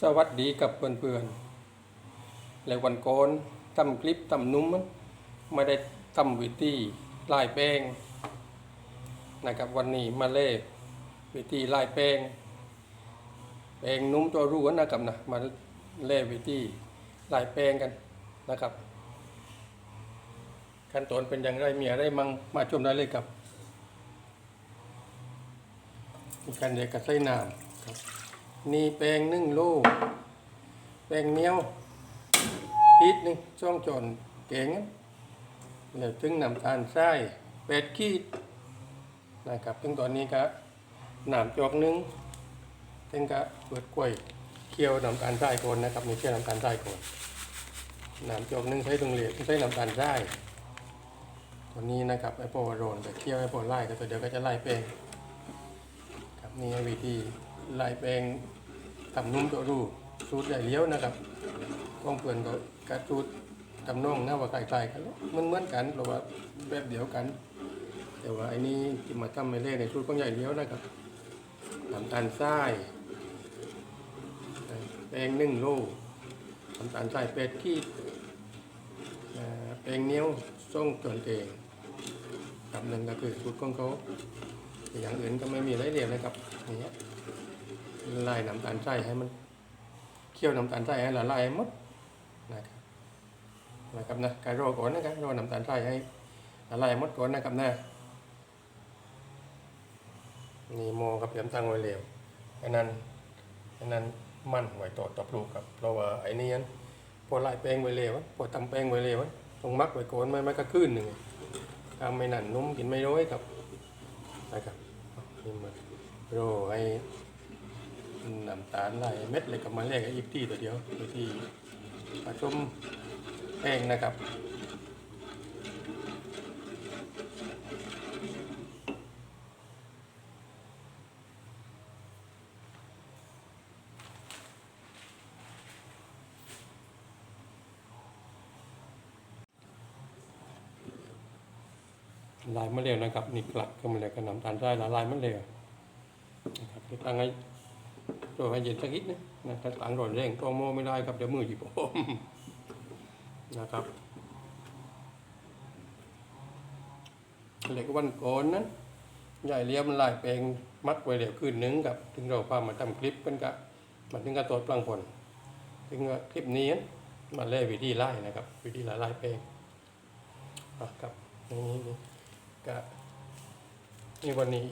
สวัสดีกับเพื่อนๆ และวันก่อนทำคลิปทำนุ่มไม่ได้ทำวิธีลายแป้งนะครับวันนี้มาเล่วิธีลายแป้งแป้งนุ่มตัวรู้นะครับนะมาเล่วิธีลายแป้งกันนะครับ ขั้นตอนเป็นอย่างไรมีอะไรมั่งมาชมได้เลยครับการเด็กกระใส่น้ำครับ นี่แป้งหนึ่งโลแป้งเนียวอีกหนึ่งช่องจอนเก่งแล้วถึงน้ำตาลทรายแปดขีดนะครับถึงตอนนี้ก็น้ำจอกนึงถึงก็เปิดกล้วยเคี่ยวน้ำตาลทรายก่อนนะครับมีเคี่ยวน้ำตาลทรายก่อนน้ำจอกนึงใช้ตรงเหลียใช้น้ำตาลทรายตัวนี้นะครับไอ้พวกโรนแต่เคี่ยวไอ้พวกไล่ก็ตัวเดียวก็จะไล่แป้งครับนี่วิธี ลายแปลงทำนุ่มตัวรูสูตรใหญ่เลี้ยวนะครับกองเปลือนก็กระสูตรทำน่องนะว่าคล้ายๆกันมันเหมือนกันเพราะว่าแบบเดียวกัน แต่ว่าไอ้นี่ที่มาทำไม่เล่ในสูตรของใหญ่เลี้ยวนะครับน้ำตาลทรายแป้งหนึ่งโลน้ำตาลทรายเป็ดขีดแป้งเนียวส่งตัวเองกับหนึ่งก็คือสูตรของเขาอย่างอื่นก็ไม่มีอะไรเดียวนะครับอย่างเงี้ย ไล่น้ำตาลทรให้มันเคี่ยวน้ำตาลทรายให้ละลายหมดนะครับนะครับนะการโรก่อนนะครับโรน้ำตาลทรให้ละลายหมดก่อนนะครับนะนี่โมกับเตรียมตังไว้เร็วไอ้นั้นไอ้นั้นมันไว้ต่อต่อปลูกครับเพราะว่าไอ้นี่นั้นพอไล่แป้งไว้เร็วพอทำแป้งไว้เร็วต้องมักไว้ก่อนไม่ไม่ก็ขึ้นหนึ่งทำไม่นั่นนุ่มกินไม่ร้อยครับนะครับนี่มาโรให้ น้ำตาลไหลเม็ดเลยกับมาแลกกับอีกที่ตัวเดียวตัวที่ผสมแป้งนะครับลายมะเร็วนะครับนี่กลัดก็มาเลยกับน้ำตาลทรายละลายมะเร็วนะครับตั้งให้ ตัวให้เย็นสักนิดนะนะถ้าตั้งร้อนแรงตัวโมไม่ได้ครับเดี๋ยวมือหยิบอมนะครับเหล็กวันก่อนนั้นใหญ่เลี้ยมนลายแปลงมัดไว้เดี๋ยวคืนนึงกับถึงเราพามาทำคลิปกันกะมันถึงกับตัวปลังผลถึงกับคลิปนี้มาเล่วิธีไล่นะครับ วิธีละลายแปลงอะครับนี่ก็นี่วันนี้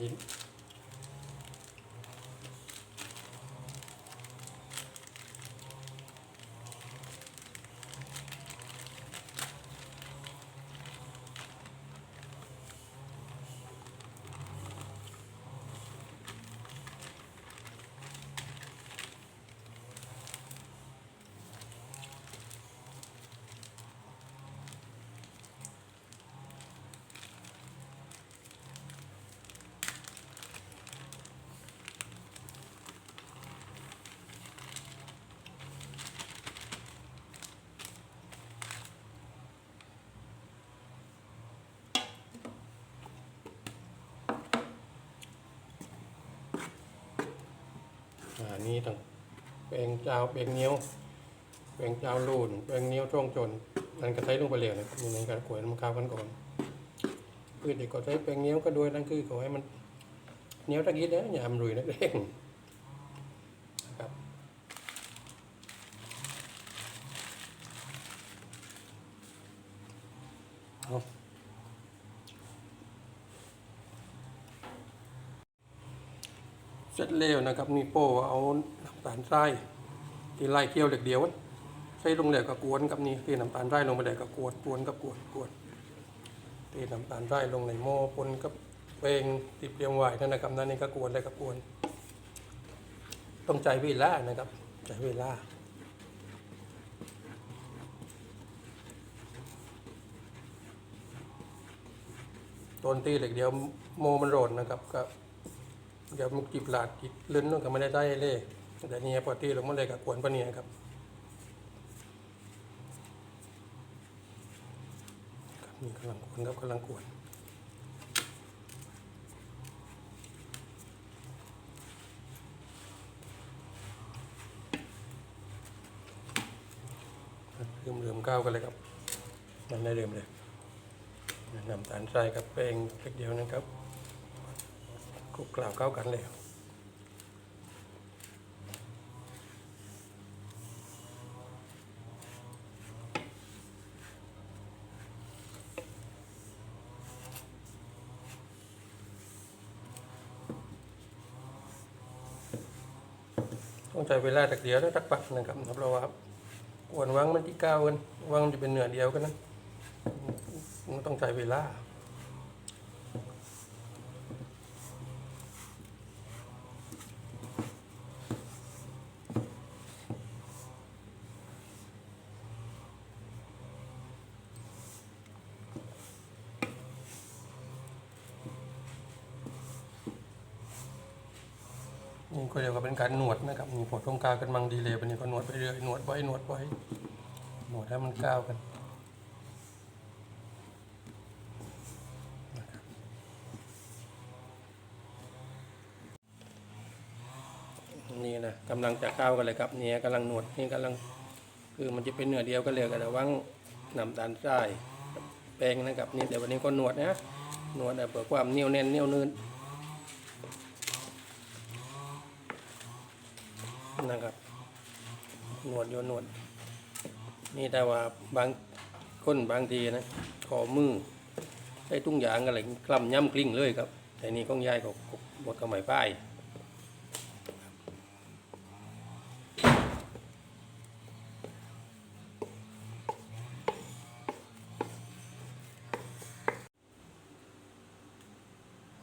อีกอ่านี่ต้องแปลงเจ้าแปลงเนี้ยวแปลงเจ้าลูนแปลงเนี้ยวช่องจนนั่นก็ใช้ลงไปเลยนะมีในการขวยน้ำข้าวกันก่อนคือเด็กก็ใช้แปลงเนี้ยวก็ด้วยนั่นคือขอให้มันเนี้ยวตะกี้แล้วอย่ามันรุยนักเร่งนะครับเอา เสร็จแล้วนะครับนี่โป้เอาน้ำตาลทรายที่ไล่เคี่ยวเล็กเดียวใส่ลงเด็กกับกวนกับนี่ที่น้ำตาลทรายลงไปเด็กกับกวนกวนกับกวนกวนที่น้ำตาลทรายลงในหม้อปนกับเปงติดเรียงไว้นั่นนะครับนั่นนี่ก็กวนเลยกับกวน ต้องใจเวลานะครับใจเวลาตอนตีเหล็กเดียวโมมันโรนนะครับก็ เดี๋ยวมุกจีบหลาดจีบลื่นนู่นก็ไม่ได้ได้เลยแต่เนี่ยพอตี้ลงมาเลยกับกวนปะเนี่ยครับครับนี่กำลังกวนครับกำลังกวนเริ่มๆก้าวกันเลยครับนั่นได้เริ่มเลยน้ำตาลทรายกับแป้งเล็กเดียวนะครับ คลุกล่าวเข้ากันเลยต้องใช้เวลาตักเดียวแล้วตักปักนะครับเพราะว่าอ้วนวังมันที่ก้าวกันวังมันจะเป็นเนื้อเดียวกันนะมันต้องใช้เวลา นี่ก็เรียกว่าเป็นการหนวดนะครับ มีผลตรงกลางกันมังดีเลยวันนี้ก็หนวดไปเรื่อยหนวดไว้หนวดไว้หนวดให้มันก้าวกันนี่นะกำลังจะเข้าวกันเลยครับเนี่ยกำลังหนวดนี่กำลังคือมันจะเป็นเนื้อเดียวกันเลยกันแต่ว่างน้ำตาลทรายแป้งนะครับนี่แต่วันนี้ก็หนวดนะหนวดแบบเพื่อความเนียวแน่นเนียวนื่น นะครับหนวดโยนหนวด นี่แต่ว่าบางคนบางทีนะขอมือใช้ตุ้งยางอะไรกล้ำย่ำกลิ้งเลยครับ แต่นี่ของยายก็บดกระไหม่ป้าย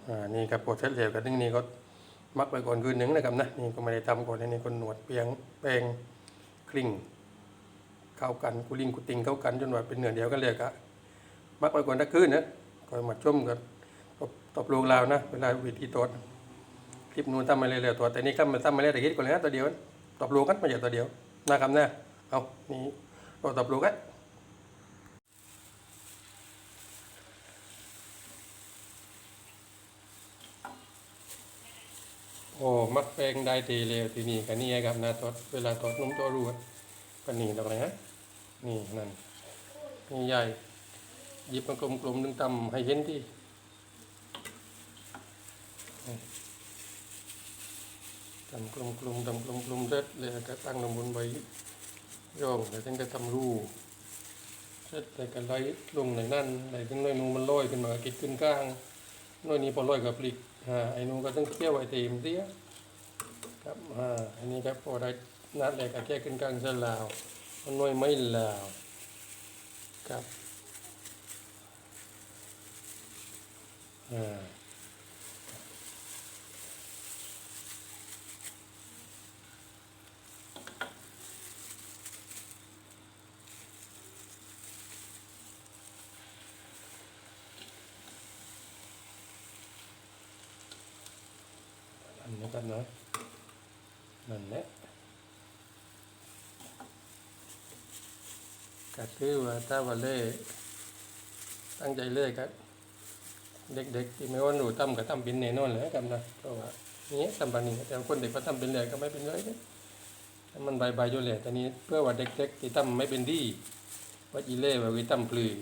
อ่านี่ครับปวดเส้นเหลวกันนึงนี่ก็ มักไปก่อนคืนหนึ่งนะครับนะนี่ก็ไม่ได้ทำก่อนนี่คนหนวดเปียงแปรงคลิ่งเข้ากันกุลิงกุติงเข้ากันจนว่าเป็นเนื้อเดียวกันเลยครับมักไปก่อนตะคืนนะก็มาชุ่มกันตบตบลูกเรานะ เวลาวิธีตรวคลิปนู้นทำมาเลยๆตัวแต่นี่ก็มาทำมาเลยแต่คิดก่อนเลยนะตัวเดียวตบลูกกันม่ใช่าตัวเดียวนะครับนะเอานี่เราตบลูกกัน โอ้ มักแปลงได้ทีเร็วทีนี้กันนี่ไงครับนะตอดเวลาตอดนุ่มตัวรู้กันนี่ตรงไหนฮะนี่นั่นนี่ใหญ่หยิบมากลมๆดึงตำให้เห็นที่นี่ำกลมๆตำกลมๆเสร็จเลยก็ตั้งลงบนใบย่องแล้วถึงจะทำรูเสร็จแต่กันไล่ลงในนั่นไหนถึงน้อยนูมันลอยขึ้นมากิดขึ้นกลางน้อยนี้พอลอยกับปลิก ไอ้นู้นก็ต้องเคี่ยวไอ้ตีมเสียครับอ่าอันนี้ครับพอได้นัดแรกก็แค่ขึ้นกลางเสนลาวมันน้อยไม่ลาวครับอ่า กันนะนั่นแหละก็คือว่าถ้าวันเล่ตั้งใจเล่ครับเด็กๆที่ไม่ว่าหนูทำก็ทำเป็นแน่นอนเลยครับนะเพราะว่านี้ทำปานี้แต่คนเด็กก็ทำเป็นเลยก็ไม่เป็นเลยนะถ้ามันใบๆอยู่เลยแต่นี้เพื่อว่าเด็กๆที่ทำไม่เป็นดีว่าอีเล่ว่าวิทำปลือ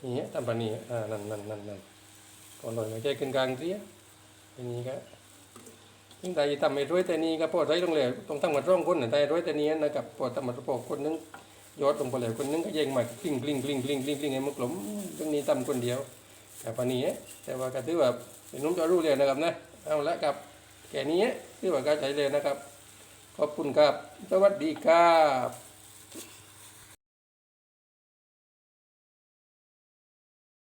อย่างเงี้ยทำปานี้อ่านั่นนั่นนั่นนั่นก็ลอยมาแค่กึ่งกลางเสียอันนี้ก็ ยิ่งใดทำไม่ร้อยแต่นี้ก็พอได้ลงเลยต้องทำกับร่องคนแต่ร้อยแต่นี้นะครับพอทำมาพอคนนึงยอดลงไปเลยคนนึงก็แย่งมากลิ้งกลิ้งกลิ้งกลิ้งกลิ้งกลิ้งไอ้มันกลมตรงนี้ทำคนเดียวแต่ปานนี้แต่ว่าก็ถือว่าเป็นนุ่มจะรู้เลยนะครับนะเอาละครับแค่นี้ถือว่าก็ใช้เลยนะครับขอบคุณครับสวัสดีครับ